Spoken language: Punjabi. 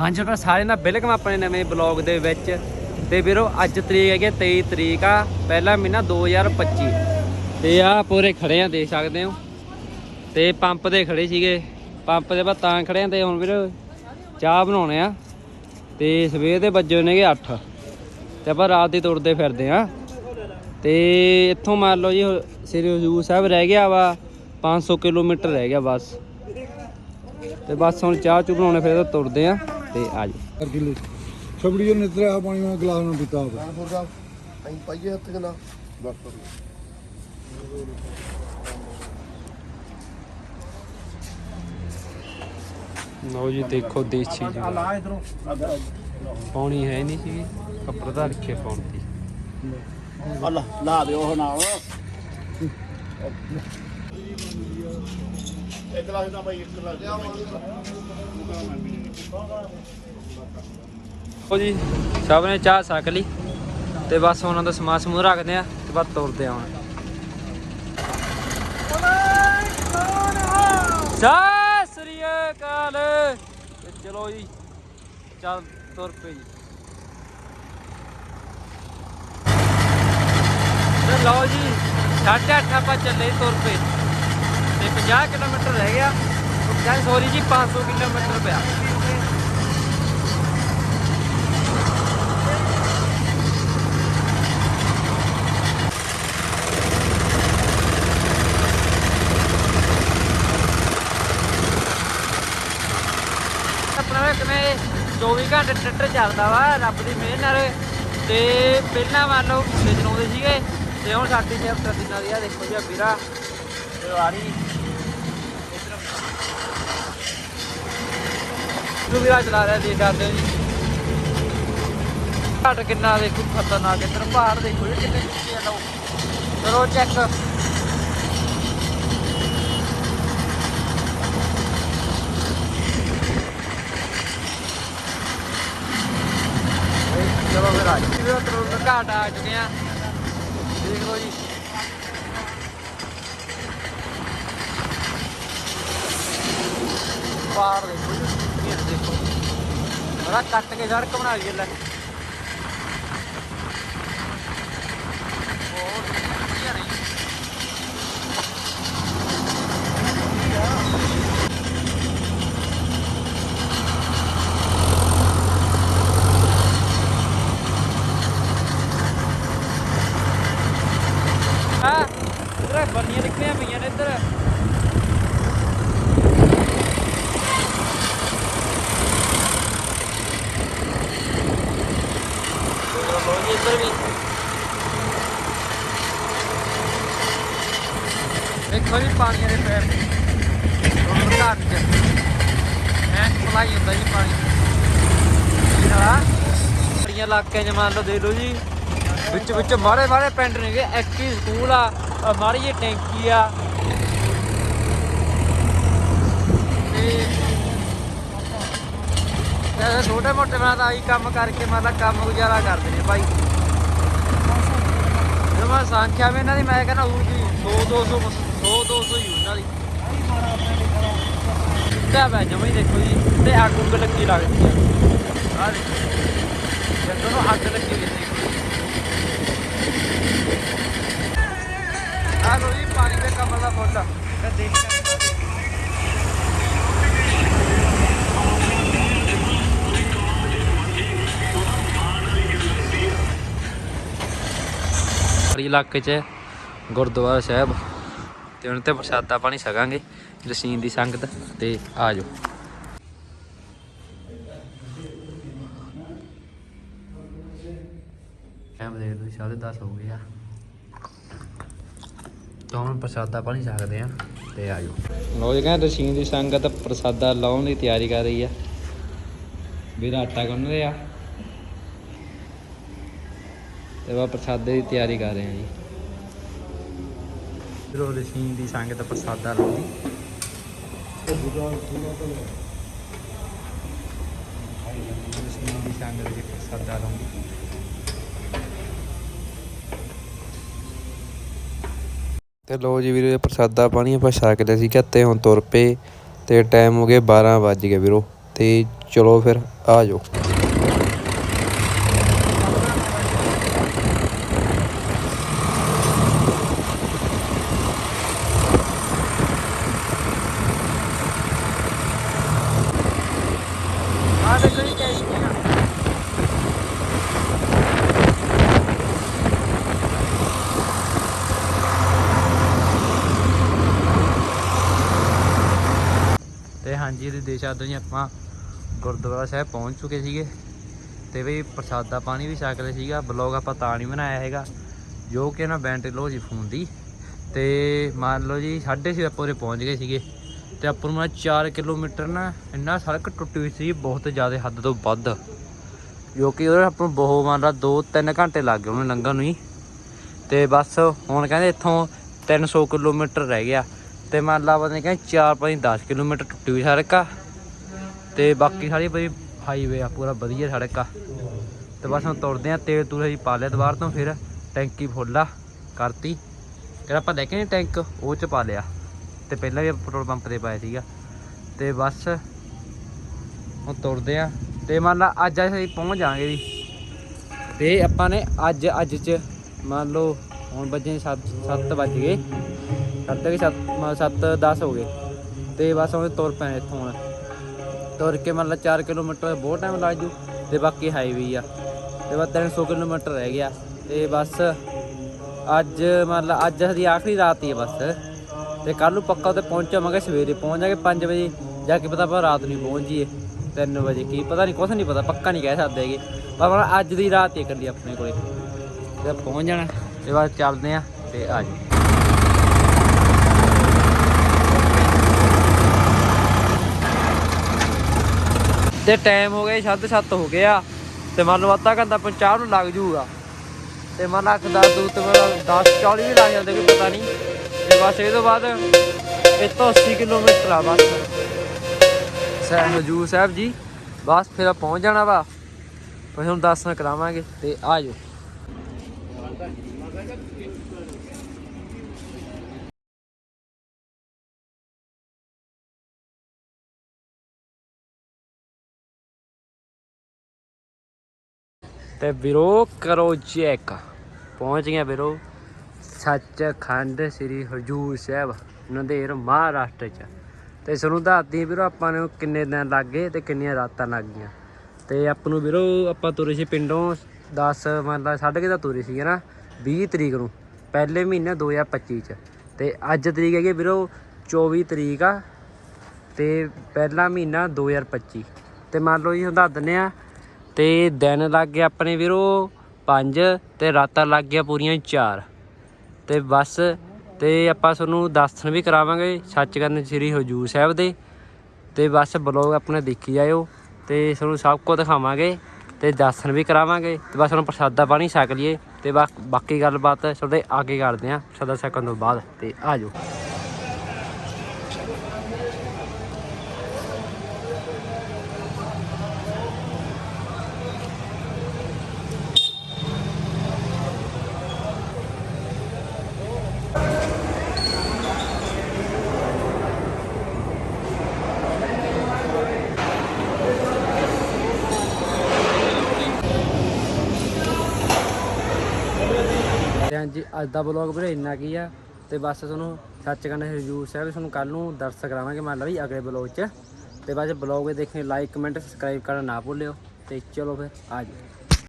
ਹਾਂਜੀ ਤੁਹਾਡਾ ਸਾਰਿਆਂ ਦਾ ਬਿਲਕੁਲ ਆਪਣੇ ਨਵੇਂ ਬਲੌਗ ਦੇ ਵਿੱਚ। ਤੇ ਵੀਰੋ, ਅੱਜ ਤਰੀਕ ਹੈਗੀ ਹੈ 23 ਤਰੀਕ ਆ, ਪਹਿਲਾ ਮਹੀਨਾ 2025 ਤੇ ਆ ਪੂਰੇ ਖੜੇ ਆ, ਦੇਖ ਸਕਦੇ ਹੋ। ਤੇ ਪੰਪ ਤੇ ਖੜੇ ਸੀਗੇ। ਪੰਪ ਦੇ ਬਾਅਦ ਤਾਂ ਖੜੇ ਆ ਤੇ ਹੁਣ ਵੀਰੋ, ਚਾਹ ਬਣਾਉਣੇ ਆ। ਤੇ ਸਵੇਰ ਦੇ ਵੱਜੇ ਨੇਗੇ 8 ਤੇ ਆਪਾਂ ਰਾਤ ਦੀ ਤੁਰਦੇ ਫਿਰਦੇ ਆ। ਤੇ ਇੱਥੋਂ ਮੰਨ ਲਓ ਜੀ ਸ੍ਰੀ ਹਜੂਰ ਸਾਹਿਬ ਰਹਿ ਗਿਆ ਵਾ 500 ਕਿਲੋਮੀਟਰ ਰਹਿ ਗਿਆ ਬਸ। ਤੇ ਬਸ ਹੁਣ ਚਾਹ ਚੂ ਬਣਾਉਣੇ, ਫਿਰ ਤੁਰਦੇ ਆ। ਤੇ ਆ ਜਾਓ। ਛਬੜੀ ਉਹ ਨਿਤਰਿਆ ਪਾਣੀ ਮੈਂ ਗਲਾਸ ਨਾਲ ਪੀਤਾ ਹੋਵੇ ਫੁਰਦਾ ਅਸੀਂ ਪਾਈਏ ਹੱਥ ਕਨਾ ਬਸ ਲਓ ਜੀ ਦੇਖੋ ਦੇਸੀ ਜੀ। ਇਧਰੋਂ। ਪਾਉਣੀ ਹੈ ਨਹੀਂ ਸੀ ਕੱਪੜਾ ਧਰ ਕੇ ਪਾਉਣੀ ਅੱਲਾ ਲਾ ਦਿਓ ਉਹ ਨਾਲ। ਇੱਕ ਗਲਾਸ ਦਾ ਭਾਈ ਇੱਕ ਗਲਾਸ ਉਹ ਜੀ, ਸਭ ਨੇ ਚਾਹ ਛਕ ਲਈ ਤੇ ਬਸ ਉਹਨਾਂ ਦਾ ਸਮਾਨ ਸਮੂਹ ਰੱਖਦੇ ਆ ਤੇ ਬਸ ਤੁਰਦੇ ਆ ਹੁਣ। ਸਤਿ ਸ੍ਰੀ ਅਕਾਲ। ਤੇ ਚਲੋ ਜੀ, ਚੱਲ ਤੁਰ ਪਏ ਜੀ ਤੇ ਲਓ ਜੀ 8:30 ਆਪਾਂ ਚੱਲੇ ਤੁਰ ਪਏ। 50 ਕਿਲੋਮੀਟਰ ਰਹਿ ਗਿਆ। ਉਹ ਸੌਰੀ ਜੀ 500 ਕਿਲੋਮੀਟਰ ਪਿਆ। ਆਪਣਾ ਕਿਵੇਂ 24 ਘੰਟੇ ਟਰੈਕਟਰ ਚੱਲਦਾ ਵਾ, ਰੱਬ ਦੀ ਮਿਹਰ ਨਾਲ। ਤੇ ਪਹਿਲਾਂ ਮੰਨ ਲਓ ਘੁੰਮਦੇ ਚਲਾਉਂਦੇ ਸੀਗੇ, ਤੇ ਹੁਣ ਸਾਡੀ ਚੈਪਟਰ ਦਿਨਾਂ ਦੀ ਆ, ਦੇਖੋ ਜੀ ਵੀਰਾ। ਤੇ ਵਾਰੀ ਤੂੰ ਵੀਰਾ ਚਲਾ ਰਿਹਾ ਦੇਖ ਸਕਦੇ ਹੋ ਜੀ ਘੱਟ ਕਿੰਨਾ ਦੇਖੋ, ਖਤਰਨਾਕ ਇੱਧਰ ਪਹਾੜ ਦੇਖੋ ਜੀ ਕਿੰਨੇ ਉੱਚੇ ਆ ਲਓ। ਕਰੋ ਚੈੱਕ ਚਲੋ ਫਿਰ ਆ ਜੀ ਵੀਰੋ ਤਰੋ ਘਾਟ ਆ ਚੁੱਕੇ ਆ। ਦੇਖ ਲਓ ਜੀ। ਪਾਰ ਦੇਖੋ ਜੀ। ਦੇਖੋ ਬੜਾ ਕੱਟ ਕੇ ਸੜਕ ਬਣਾ ਲਈ ਲੈ ਬਹੁਤ ਵਧੀਆ ਰਹੀ। ਨਿਕਲੀਆਂ ਪਈਆਂ ਨੇ ਇੱਧਰ ਲੋ ਜੀ ਇੱਧਰ ਵੀ ਦੇਖੋ ਜੀ ਪਾਣੀ ਦੇ ਪੈਰ ਉਹ ਘਾਟ ਚ ਐ ਸਪਲਾਈ ਹੁੰਦਾ ਜੀ ਪਾਣੀ। ਹਾਂ ਬੜੀਆਂ ਇਲਾਕਿਆਂ 'ਚ ਮੰਨ ਲਓ ਦੇਖ ਲਓ ਜੀ ਵਿੱਚ ਵਿੱਚ ਮਾੜੇ ਮਾੜੇ ਪਿੰਡ ਨੇਗੇ। ਐਕਟੀ ਸਕੂਲ ਆ ਮਾੜੀ ਜਿਹੀ ਟੈਂਕੀ ਆ। ਤੇ ਛੋਟੇ ਮੋਟੇ ਮੈਂ ਤਾਂ ਆਹੀ ਕੰਮ ਕਰਕੇ ਮਤਲਬ ਕੰਮ ਗੁਜ਼ਾਰਾ ਕਰਦੇ ਨੇ ਭਾਈ। ਜੇ ਮੈਂ ਸੰਖਿਆ ਵੀ ਇਹਨਾਂ ਦੀ ਮੈਂ ਕਹਿੰਦਾ ਹੋਊਗੀ 100 200 100 200 ਹੀ ਉਹਨਾਂ ਦੀ। ਤੇ ਮੈਂ ਜਮਈ ਦੇਖੋ ਜੀ ਤੇ ਅੱਗ ਉੱਗ ਲੱਗੀ ਲੱਗਦੀ ਆ। ਆ ਦੇਖੋ ਜਦੋਂ ਨੂੰ ਅੱਗ ਲੱਗੀ ਹੋਈ ਦੇਖੋ ਆ ਲੋ ਜੀ, ਪਾਣੀ ਦੇ ਕਮਰ ਦਾ ਫੁੱਲ ਤੇ ਦੇਖ ਪਹਾੜੀ ਇਲਾਕੇ 'ਚ ਗੁਰਦੁਆਰਾ ਸਾਹਿਬ। ਤੇ ਉਹਨਾਂ ਤੇ ਪ੍ਰਸ਼ਾਦਾ ਪਾਣੀ ਛਕਾਂਗੇ ਰਸੀਨ ਦੀ ਸੰਗਤ, ਤੇ ਆ ਜਾਓ। ਟਾਈਮ ਦੇ ਦੋ ਸਾਢੇ 10 ਹੋ ਗਏ ਆ। ਤਾਂ ਹੁਣ ਪ੍ਰਸ਼ਾਦਾ ਪਾਣੀ ਛਕਦੇ ਆ, ਤੇ ਆ ਜਾਓ। ਲੋ ਜੀ, ਕਹਿੰਦੇ ਰਸੀਨ ਦੀ ਸੰਗਤ ਪ੍ਰਸ਼ਾਦਾ ਲਾਉਣ ਦੀ ਤਿਆਰੀ ਕਰ ਰਹੀ ਆ। ਵੀਰ ਆਟਾ ਗੁੰਨ ਰਿਹਾ। ਤੇ ਵਾ ਪ੍ਰਸਾਦੇ ਦੀ ਤਿਆਰੀ ਕਰ ਰਹੇ ਆ ਜੀ। ਰੋ ਰਸੀਨ ਦੀ ਸੰਗਤ ਪ੍ਰਸਾਦਾ ਲਾਉਂਦੀ ਰਸੀਨ ਦੀ ਸੰਗਤ ਜੀ ਪ੍ਰਸਾਦਾ ਲਾਉਂਦੀ ਤੇ ਲੋ ਜੀ ਵੀਰੇ ਪ੍ਰਸਾਦਾ ਪਾਣੀ, ਆਪਾਂ ਛਕ ਲਿਆ ਸੀ ਤੇ ਹੁਣ ਤੁਰ ਪਏ ਤੇ ਟਾਈਮ ਹੋ ਗਿਆ 12 ਵੱਜ ਗਏ ਵੀਰੋ ਤੇ ਚਲੋ ਫਿਰ ਆ ਜਾਓ ਆ ਦੇਖੋ ਜੀ ਕੈਸੀ ਹੈ ਤੇ ਹਾਂਜੀ, ਇਹਦੇ ਦੇਸ਼ਾ ਤੋਂ ਜੀ ਆਪਾਂ ਗੁਰਦੁਆਰਾ ਸਾਹਿਬ ਪਹੁੰਚ ਚੁੱਕੇ ਸੀਗੇ। ਤੇ ਵੀ ਪ੍ਰਸਾਦਾ ਪਾਣੀ ਵੀ ਛਕ ਲਿਆ ਸੀਗਾ। ਬਲੌਗ ਆਪਾਂ ਤਾਂ ਨਹੀਂ ਬਣਾਇਆ ਹੈਗਾ, ਜੋ ਕਿ ਨਾ ਬੈਂਟ ਲੋ ਜੀ ਫੋਨ ਦੀ। ਤੇ ਮੰਨ ਲਓ ਜੀ 6:30 ਆਪਾਂ ਉਰੇ ਪਹੁੰਚ ਗਏ ਸੀਗੇ। ਤੇ ਆਪਾਂ ਨੂੰ 4 ਕਿਲੋਮੀਟਰ ਨਾ ਇੰਨਾ ਸੜਕ ਟੁੱਟੀ ਹੋਈ ਸੀ, ਬਹੁਤ ਜ਼ਿਆਦਾ ਹੱਦ ਤੋਂ ਵੱਧ। ਜੋ ਕਿ ਉਹ ਆਪਾਂ ਨੂੰ ਬਹੁਤ ਮੰਨ ਲਾ 2-3 ਘੰਟੇ ਲੱਗ ਗਏ ਉਹਨੂੰ ਲੰਘਣ ਨੂੰ ਹੀ। ਤੇ ਬਸ ਹੁਣ ਕਹਿੰਦੇ ਇੱਥੋਂ 300 ਕਿਲੋਮੀਟਰ ਰਹਿ ਗਿਆ। ਤੇ ਮੰਨ ਲਾ ਪਤਾ ਨਹੀਂ ਕਹਿੰਦੇ 4 ਪਤਾ 10 ਕਿਲੋਮੀਟਰ ਟੁੱਟੀ ਹੋਈ ਸੜਕ ਆ। ਤੇ ਬਾਕੀ ਸਾਰੀ ਬਈ ਹਾਈਵੇ ਆ, ਪੂਰਾ ਵਧੀਆ ਸੜਕ ਆ। ਤੇ ਬਸ ਹੁਣ ਤੁਰਦੇ ਆ, ਤੇਲ ਤੂਲ ਅਸੀਂ ਪਾ ਲਿਆ ਦੁਬਾਰ ਤੋਂ, ਫਿਰ ਟੈਂਕੀ ਫੁੱਲ ਆ, ਕਰਤੀ। ਜਿਹੜਾ ਆਪਾਂ ਲੈ ਕੇ ਨਹੀਂ ਟੈਂਕ, ਉਹ ਚ ਪਾ ਲਿਆ। ਤੇ ਪਹਿਲਾਂ ਵੀ ਪੈਟਰੋਲ ਪੰਪ ਤੇ ਪਾਇਆ ਸੀਗਾ। ਤੇ ਬਸ ਹੁਣ ਤੁਰਦੇ ਆ। ਤੇ ਮੰਨ ਲਾ ਅੱਜ ਅਸੀਂ ਪਹੁੰਚ ਜਾਾਂਗੇ ਜੀ। ਤੇ ਆਪਾਂ ਨੇ ਅੱਜ ਅੱਜ ਚ ਮੰਨ ਲਓ ਹੁਣ ਵੱਜੇ 7 7 ਵੱਜ ਗਏ। ਸਾਡੇ ਕਿ 7 7 10 ਹੋ ਗਏ। ਤੇ ਬਸ ਹੁਣ ਤੁਰ ਪੈਣੇ ਇੱਥੋਂ ਹੁਣ। ਤੁਰ ਕੇ ਮਤਲਬ ਲਾ 4 ਕਿਲੋਮੀਟਰ ਬਹੁਤ ਟਾਈਮ ਲੱਗ ਜੂ, ਤੇ ਬਾਕੀ ਹਾਈਵੇ ਆ। ਤੇ ਬਸ 300 ਕਿਲੋਮੀਟਰ ਰਹਿ ਗਿਆ। ਤੇ ਬਸ ਅੱਜ ਮਤਲਬ ਅੱਜ ਦੀ ਆਖਰੀ ਰਾਤ ਹੀ ਹੈ ਬਸ। ਤੇ ਕੱਲ ਨੂੰ ਪੱਕਾ ਤੇ ਪਹੁੰਚਾਂਗੇ ਸਵੇਰੇ ਪਹੁੰਚ ਜਾਗੇ 5 ਵਜੇ। ਜਾ ਕੇ ਪਤਾ ਆਪਾਂ ਰਾਤ ਨੂੰ ਪਹੁੰਚ ਜੀਏ 3 ਵਜੇ। ਕੀ ਪਤਾ ਨਹੀਂ, ਕੁਛ ਨਹੀਂ ਪਤਾ, ਪੱਕਾ ਨਹੀਂ ਕਹਿ ਸਕਦੇ ਹੈਗੇ। ਪਰ ਹੁਣ ਅੱਜ ਦੀ ਰਾਤ ਹੀ ਇਕੱਲੀ ਆਪਣੇ ਕੋਲੇ। ਤੇ ਪਹੁੰਚ ਜਾਣਾ, ਤੇ ਬਾਅਦ ਚੱਲਦੇ ਆ ਤੇ ਆ ਜੀ ਤੇ ਟਾਈਮ ਹੋ ਗਿਆ 7:30 ਹੋ ਗਿਆ ਤੇ ਮੰਨ ਲਓ ਅੱਧਾ ਘੰਟਾ ਪਹੁੰਚਾਉਣ ਨੂੰ ਲੱਗ ਜੂਗਾ। ਤੇ ਮਨ ਅੱਖ ਦਾ ਦੂ ਮੇਰਾ 10 40 ਵੀ ਲੱਗ ਜਾਂਦੇ ਕੋਈ ਪਤਾ ਨਹੀਂ ਤੇ ਬਸ ਇਹ ਤੋਂ ਬਾਅਦ ਇਹ ਤੋਂ 80 ਕਿਲੋਮੀਟਰ ਆ ਬਸ। ਸਹਿਬ ਹਜੂਰ ਸਾਹਿਬ ਜੀ, ਬਸ ਫਿਰ ਆਪਾਂ ਪਹੁੰਚ ਜਾਣਾ ਵਾ। ਫਿਰ ਹੁਣ ਦਰਸ਼ਨ ਕਰਾਵਾਂਗੇ ਤੇ ਆ ਤੇ ਵੀਰੋ ਕਰੋ ਚੈੱਕ। ਪਹੁੰਚ ਗਿਆ ਵੀਰੋ ਸੱਚਖੰਡ ਸ੍ਰੀ ਹਜੂਰ ਸਾਹਿਬ, ਨੰਦੇੜ, ਮਹਾਰਾਸ਼ਟਰ ਚ। ਤੇ ਸਾਨੂੰ ਦੱਸਦੀ ਵੀਰੋ ਆਪਾਂ ਨੂੰ ਕਿੰਨੇ ਦਿਨ ਲੱਗ ਗਏ ਤੇ ਕਿੰਨੀਆਂ ਰਾਤਾਂ ਲੱਗ ਗਈਆਂ। ਤੇ ਆਪਾਂ ਨੂੰ ਵੀਰੋ ਆਪਾਂ ਤੁਰੇ ਸੀ ਪਿੰਡੋਂ 10 ਮਤਲਬ ਸਾਢੇ ਕੁ ਦਾ ਤੁਰੇ ਸੀ ਨਾ 20 ਤਰੀਕ ਨੂੰ, ਪਹਿਲੇ ਮਹੀਨੇ 2025 ਚ। ਤੇ ਅੱਜ ਤਰੀਕ ਹੈਗੀ ਵੀਰੋ 24 ਤਰੀਕ ਆ, ਤੇ ਪਹਿਲਾ ਮਹੀਨਾ 2025 ਤੇ ਮੰਨ ਲਓ ਜੀ ਹੁਣ ਦੱਸ ਦਿੰਦੇ ਆ ਤੇ ਦਿਨ ਲੱਗ ਗਿਆ ਆਪਣੇ ਵੀਰੋ 5 ਤੇ ਰਾਤਾਂ ਲੱਗ ਗਿਆ ਪੂਰੀਆਂ 4 ਤੇ ਬਸ, ਤੇ ਆਪਾਂ ਤੁਹਾਨੂੰ ਦਰਸ਼ਨ ਵੀ ਕਰਾਵਾਂਗੇ ਸੱਚਖੰਡ ਸ੍ਰੀ ਹਜੂਰ ਸਾਹਿਬ ਦੇ। ਤੇ ਬਸ ਬਲੌਗ ਆਪਣਾ ਦੇਖੀ ਜਾਇਓ ਤੇ ਤੁਹਾਨੂੰ ਸਭ ਕੁਝ ਦਿਖਾਵਾਂਗੇ ਤੇ ਦਰਸ਼ਨ ਵੀ ਕਰਾਵਾਂਗੇ। ਤੇ ਬਸ ਹੁਣ ਪ੍ਰਸਾਦਾ ਪਾਣੀ ਛਕ ਲਈਏ ਤੇ ਬਾਕੀ ਗੱਲਬਾਤ ਤੁਹਾਡੇ ਅੱਗੇ ਕਰਦੇ ਆ ਪ੍ਰਸਾਦਾ ਛਕਣ ਤੋਂ ਬਾਅਦ ਤੇ ਆ ਹਾਂਜੀ ਅੱਜ ਦਾ ਬਲੌਗ ਵੀਰੇ ਇੰਨਾ ਕੀ ਆ, ਤੇ ਬਸ ਤੁਹਾਨੂੰ ਸੱਚ ਸੱਚਖੰਡ ਹਜੂਰ ਸਾਹਿਬ, ਤੁਹਾਨੂੰ ਕੱਲ ਨੂੰ ਦਰਸ਼ਨ ਕਰਾਵਾਂਗੇ ਮੰਨ ਲਓ ਵੀ ਅਗਲੇ ਬਲੌਗ 'ਚ। ਤੇ ਬਸ ਬਲੌਗ ਦੇਖਣੇ ਲਾਈਕ ਕਮੈਂਟ ਸਬਸਕ੍ਰਾਈਬ ਕਰਨਾ ਨਾ ਭੁੱਲਿਓ। ਤੇ ਚਲੋ ਫਿਰ, ਆ ਜਾਓ।